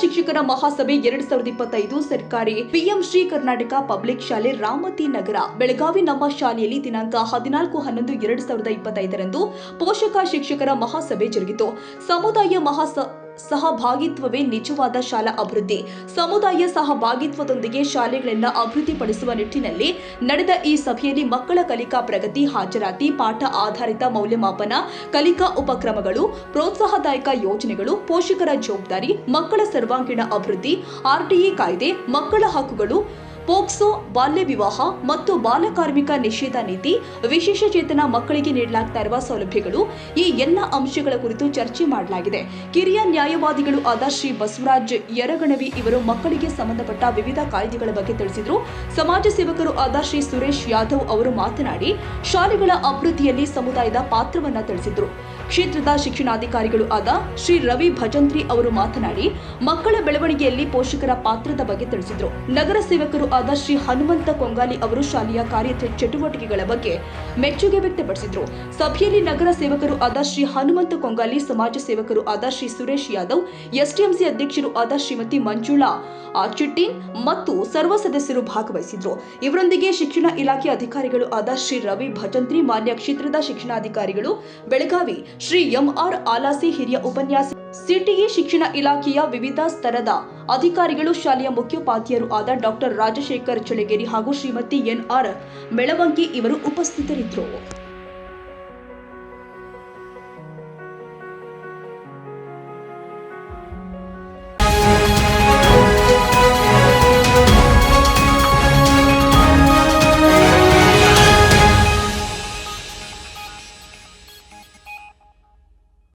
ಶಿಕ್ಷಕರ ಮಹಾಸಭೆ ಎರಡ್ ಸಾವಿರದ ಇಪ್ಪತ್ತೈದು ಸರ್ಕಾರಿ ಪಿಎಂ ಶ್ರೀ ಕರ್ನಾಟಕ ಪಬ್ಲಿಕ್ ಶಾಲೆ ರಾಮತಿ ನಗರ, ಬೆಳಗಾವಿ ನಮ್ಮ ಶಾಲೆಯಲ್ಲಿ ದಿನಾಂಕ ಹದಿನಾಲ್ಕು ಹನ್ನೊಂದು ಎರಡ್ ಸಾವಿರದ ಇಪ್ಪತ್ತೈದರಂದು ಪೋಷಕ ಶಿಕ್ಷಕರ ಮಹಾಸಭೆ ಜರುಗಿತು. ಸಮುದಾಯ ಮಹಾಸ ಸಹಭಾಗಿತ್ವವೇ ನಿಜವಾದ ಶಾಲಾ ಅಭಿವೃದ್ಧಿ. ಸಮುದಾಯ ಸಹಭಾಗಿತ್ವದೊಂದಿಗೆ ಶಾಲೆಗಳನ್ನು ಅಭಿವೃದ್ಧಿಪಡಿಸುವ ನಿಟ್ಟಿನಲ್ಲಿ ನಡೆದ ಈ ಸಭೆಯಲ್ಲಿ ಮಕ್ಕಳ ಕಲಿಕಾ ಪ್ರಗತಿ, ಹಾಜರಾತಿ, ಪಾಠ ಆಧಾರಿತ ಮೌಲ್ಯಮಾಪನ, ಕಲಿಕಾ ಉಪಕ್ರಮಗಳು, ಪ್ರೋತ್ಸಾಹದಾಯಕ ಯೋಜನೆಗಳು, ಪೋಷಕರ ಜವಾಬ್ದಾರಿ, ಮಕ್ಕಳ ಸರ್ವಾಂಗೀಣ ಅಭಿವೃದ್ಧಿ, ಆರ್ಟಿಇ ಕಾಯ್ದೆ, ಮಕ್ಕಳ ಹಕ್ಕುಗಳು ಪೋಕ್ಸೋ ಬಾಲ್ಯ ವಿವಾಹ ಮತ್ತು ಬಾಲಕಾರ್ಮಿಕ ನಿಷೇಧ ನೀತಿ, ವಿಶೇಷ ಚೇತನ ಮಕ್ಕಳಿಗೆ ನೀಡಲಾಗ್ತಾ ಇರುವ ಸೌಲಭ್ಯಗಳು ಈ ಎಲ್ಲ ಅಂಶಗಳ ಕುರಿತು ಚರ್ಚೆ ಮಾಡಲಾಗಿದೆ. ಕಿರಿಯ ನ್ಯಾಯವಾದಿಗಳು ಆದ ಶ್ರೀ ಬಸವರಾಜ್ ಯರಗಣವಿ ಇವರು ಮಕ್ಕಳಿಗೆ ಸಂಬಂಧಪಟ್ಟ ವಿವಿಧ ಕಾಯ್ದೆಗಳ ಬಗ್ಗೆ ತಿಳಿಸಿದರು. ಸಮಾಜ ಸೇವಕರು ಆದ ಶ್ರೀ ಸುರೇಶ್ ಯಾದವ್ ಅವರು ಮಾತನಾಡಿ, ಶಾಲೆಗಳ ಅಭಿವೃದ್ಧಿಯಲ್ಲಿ ಸಮುದಾಯದ ಪಾತ್ರವನ್ನ ತಿಳಿಸಿದರು. ಕ್ಷೇತ್ರದ ಶಿಕ್ಷಣಾಧಿಕಾರಿಗಳು ಆದ ಶ್ರೀ ರವಿ ಭಜಂತ್ರಿ ಅವರು ಮಾತನಾಡಿ, ಮಕ್ಕಳ ಬೆಳವಣಿಗೆಯಲ್ಲಿ ಪೋಷಕರ ಪಾತ್ರದ ಬಗ್ಗೆ ತಿಳಿಸಿದರು. ನಗರ ಸೇವಕರು ಆದ ಶ್ರೀ ಹನುಮಂತ ಕೊಂಗಾಲಿ ಅವರು ಶಾಲೆಯ ಕಾರ್ಯ ಚಟುವಟಿಕೆಗಳ ಬಗ್ಗೆ ಮೆಚ್ಚುಗೆ ವ್ಯಕ್ತಪಡಿಸಿದರು. ಸಭೆಯಲ್ಲಿ ನಗರ ಸೇವಕರು ಆದ ಶ್ರೀ ಹನುಮಂತ ಕೊಂಗಾಲಿ, ಸಮಾಜ ಸೇವಕರು ಆದ ಶ್ರೀ ಸುರೇಶ್ ಯಾದವ್ ಎಸ್ಟಿಎಂಸಿ ಅಧ್ಯಕ್ಷರು ಆದ ಶ್ರೀಮತಿ ಮಂಜುಳಾ ಚಿಟ್ಟಿನ್ ಮತ್ತು ಸರ್ವ ಸದಸ್ಯರು ಭಾಗವಹಿಸಿದ್ರು. ಇವರೊಂದಿಗೆ ಶಿಕ್ಷಣ ಇಲಾಖೆ ಅಧಿಕಾರಿಗಳು ಆದ ಶ್ರೀ ರವಿ ಭಜಂತ್ರಿ, ಮಾನ್ಯ ಕ್ಷೇತ್ರದ ಶಿಕ್ಷಣಾಧಿಕಾರಿಗಳು, ಬೆಳಗಾವಿ ಶ್ರೀ ಎಂಆರ್ ಆಲಾಸಿ ಹಿರಿಯ ಉಪನ್ಯಾಸ ಸಿಟಿಇ ಶಿಕ್ಷಣ ಇಲಾಖೆಯ ವಿವಿಧ ಸ್ತರದ ಅಧಿಕಾರಿಗಳು ಶಾಲೆಯ ಮುಖ್ಯೋಪಾಧ್ಯಾಯರು ಆದ ಡಾಕ್ಟರ್ ರಾಜಶೇಖರ್ ಚಳಗೇರಿ ಹಾಗೂ ಶ್ರೀಮತಿ ಎನ್ಆರ್ ಮೆಳವಂಕಿ ಇವರು ಉಪಸ್ಥಿತರಿದ್ದರು.